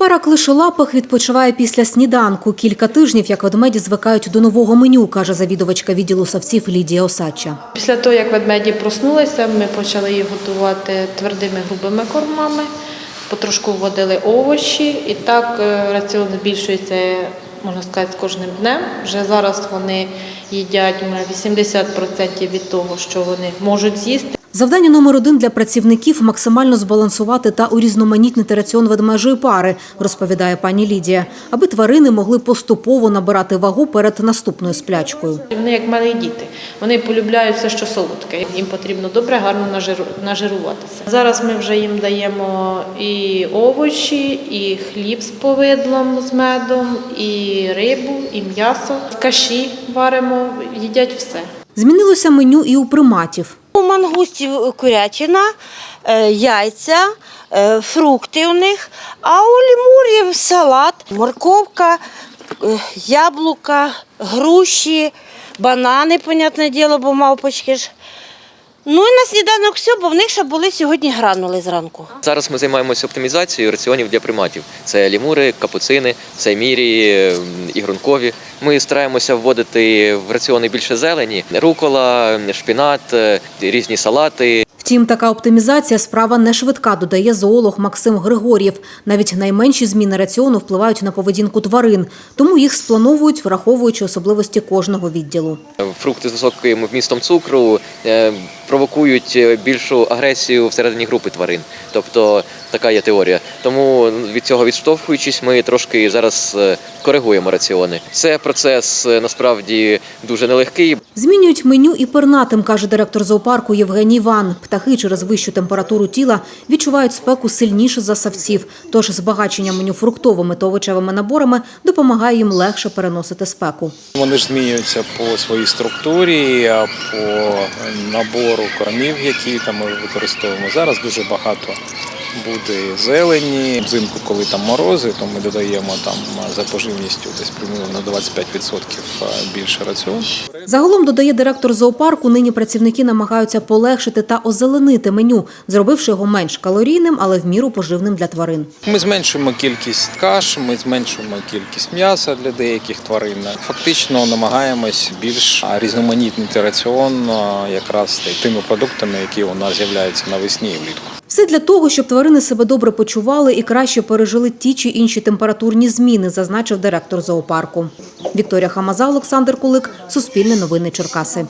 Пара клишолапих відпочиває після сніданку. Кілька тижнів, як ведмеді звикають до нового меню, каже завідувачка відділу савців Лідія Осадча. Після того, як ведмеді проснулися, ми почали їх готувати твердими грубими кормами, потрошку вводили овочі, і так е, раціон збільшується, можна сказати, з кожним днем. Вже зараз вони їдять 80% від того, що вони можуть з'їсти. Завдання номер один для працівників максимально збалансувати та урізноманітнити раціон ведмежої пари, розповідає пані Лідія, аби тварини могли поступово набирати вагу перед наступною сплячкою. Вони як малі діти. Вони полюбляють все, що солодке. Їм потрібно добре, гарно нажиру- нажируватися. Зараз ми вже їм даємо і овочі, і хліб з повидлом, з медом, і рибу, і м'ясо. Каші варимо, їдять все. Змінилося меню і у приматів. У мангустів курятина, е, яйця, е, фрукти у них, а у лімурів салат, морковка, е, яблука, груші, банани, понятне діло, бо мавпочки ж. Ну і на сніданок все, бо в них ще були сьогодні гранули зранку. Зараз ми займаємося оптимізацією раціонів для приматів. Це лімури, капуцини, це мірі, ігрункові. Ми стараємося вводити в раціони більше зелені, рукола, шпінат, е, різні салати. Втім, така оптимізація справа не швидка, додає зоолог Максим Григор'єв. Навіть найменші зміни раціону впливають на поведінку тварин, тому їх сплановують, враховуючи особливості кожного відділу. Фрукти з високим вмістом цукру е, провокують більшу агресію всередині групи тварин. Тобто така є теорія. Тому від цього відштовхуючись, ми трошки зараз е, коригуємо раціони. Це процес е, насправді дуже нелегкий. Змінюють меню і пернатим, каже директор зоопарку Євгеній Іван. Птахи через вищу температуру тіла відчувають спеку сильніше за савців. Тож збагачення меню фруктовими та овочевими наборами допомагає їм легше переносити спеку. Вони ж змінюються по своїй структурі, по набору кормів, які там ми використовуємо. Зараз дуже багато буде зелені. Взимку, коли там морози, то ми додаємо там за поживністю десь приблизно на 25% більше раціон. Загалом додає директор зоопарку. Нині працівники намагаються полегшити та озеленити меню, зробивши його менш калорійним, але в міру поживним для тварин. Ми зменшуємо кількість каш, ми зменшуємо кількість м'яса для деяких тварин. Фактично намагаємось більш різноманітнити раціон якраз тими продуктами, які у нас з'являються навесні і влітку. Все для того, щоб тварини себе добре почували і краще пережили ті чи інші температурні зміни, зазначив директор зоопарку. Вікторія Хамаза, Олександр Кулик, Суспільне новини Черкаси.